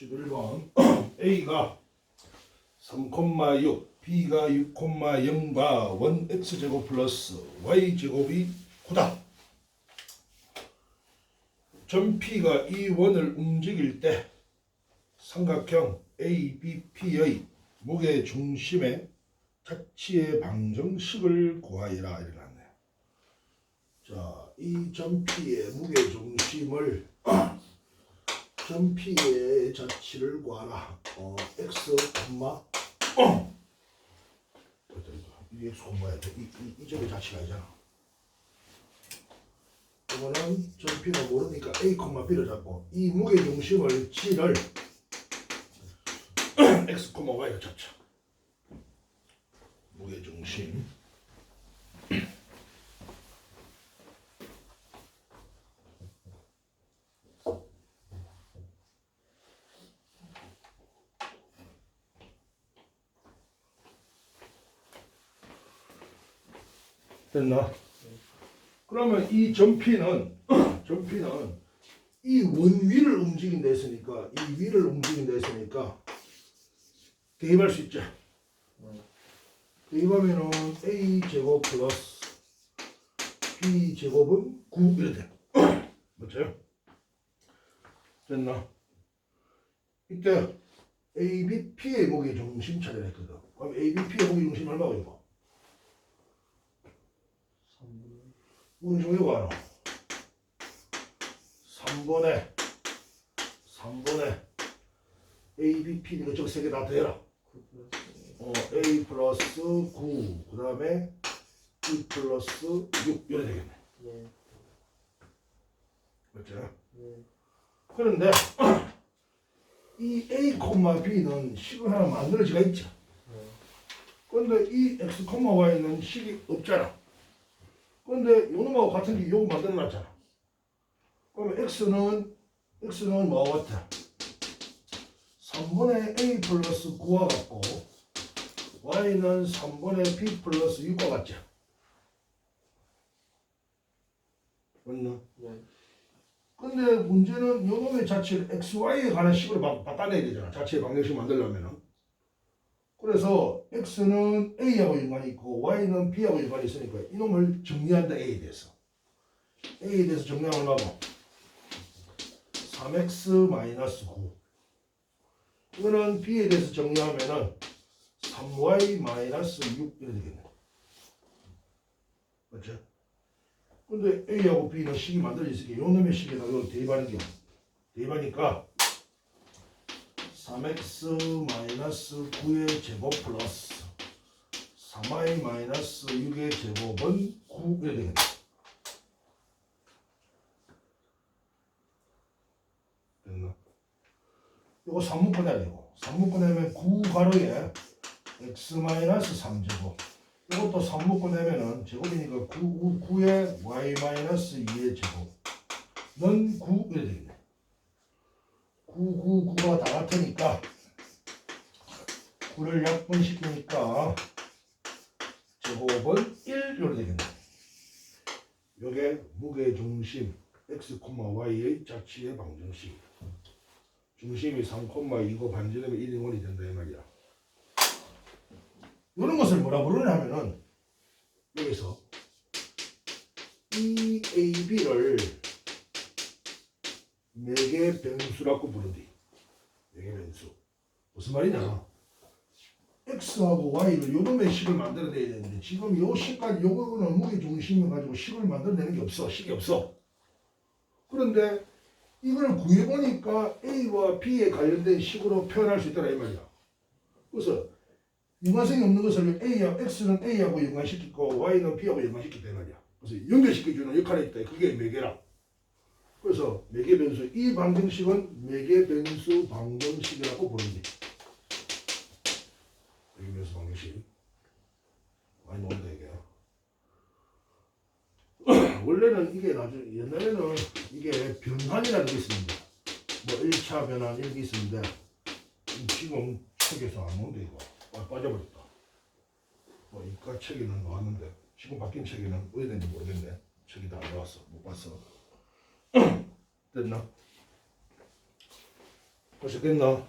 11번 A가 3,6 B가 6,0과 1X제곱 플러스 Y제곱이 9다 점 P가 이 원을 움직일 때 삼각형 ABP의 무게 중심의 자치의 방정식을 구하여라 이렇게 났네요. 자, 이 점 P의 무게 중심을 점 P의 자치를 구하라. 어, x, 어. 이게 x, 야 돼. 이, 이, 이 점의 자치가 아니잖아. 이거는 점 P가 모르니까 A, B를 잡고 이 무게 중심을 G를 x, y로 잡자. 무게 중심. 됐나? 그러면 이 점피는 점피는 이 원 위를 움직인다 했으니까 이 위를 움직인다 했으니까 대입할 수 있죠. 대입하면은 a 제곱 플러스 b 제곱은 9 이래 돼. 맞죠? 됐나? 이때 a, b, p의 무게 중심 찾아야 했거든. 그럼 a, b, p의 무게 중심 얼마고 이거? 알아? 3번에 3번에 a, b, p 이거 저거 세개 다 더해라. 어, a 플러스 9, 그 다음에 b 플러스 6 이래 되겠네. 네. 맞죠? 네. 그런데 이 a, b는 식을 하나 만들어지가 있죠. 네. 근데 이 x, y는 식이 없잖아. 근데 요놈하고 같은 게 요거 만들어 놨잖아. 그러면 x는 x는 뭐와 같아? 3분의 a 플러스 9와 같고 y는 3분의 b 플러스 6과 같죠. 맞나? 네. 근데 문제는 요놈의 자체를 XY에 관한 식으로 바, 바꿔내야 되잖아. 자체의 방정식 만들려면은. 그래서 X는 A하고 연관이 있고 Y는 B하고 연관이 있으니까 이놈을 정리한다 A에 대해서. A에 대해서 정리하면 얼마고? 3X 마이너스 9. 이거는 B에 대해서 정리하면은 3Y 마이너스 6 이렇게 되겠네. 맞죠? 근데 A하고 B는 식이 만들어져 있으니까 요놈의 식에다가 이걸 대입하는 게 대입하니까 3x 마이너스 9의 제곱 플러스 3y 마이너스 6의 제곱은 9 이렇게 되겠네. 됐나? 이거 3묶어 내야 되고 3묶어 내면 9 가로에 x 마이너스 3제곱 이것도 3묶어 내면은 제곱이니까 9, 9에 y 마이너스 2의 제곱는 9 이렇게 되겠네. 9, 9, 9가 다 같으니까 9를 약분시키니까 제곱은 1 이렇게 되겠네. 요게 무게 중심 x, y의 자치의 방정식. 중심이 3,2고 반지름이 1인 원이 된다 이 말이야. 이런 것을 뭐라 부르냐면은 매개 변수라고 부른디. 매개 변수. 무슨 말이냐? X하고 Y를 요놈의 식을 만들어내야 되는데 지금 요 식까지 요거는 무게 중심을 가지고 식을 만들어내는 게 없어. 식이 없어. 그런데 이걸 구해보니까 A와 B에 관련된 식으로 표현할 수 있다라 이 말이야. 그래서 연관성이 없는 것을 A와 X는 A하고 연관시키고 Y는 B하고 연관시켰다 이 말이야. 그래서 연결시켜주는 역할이 있다. 그게 매개라. 그래서 매개 변수 이 방정식은 매개 변수 방정식이라고 부른다. 매개 변수 방정식 많이 나온다 이게. 원래는 이게 나중에 옛날에는 이게 변환이라는 게 있습니다. 뭐 1차 변환 이런 게 있었는데 지금 책에서 안 나온다 이거. 아, 빠져버렸다. 뭐 이과 책에는 나왔는데 지금 바뀐 책에는 어디 된지 모르겠네. 책이 다 안 나왔어. 못 봤어. 됐나? 하셨겠나?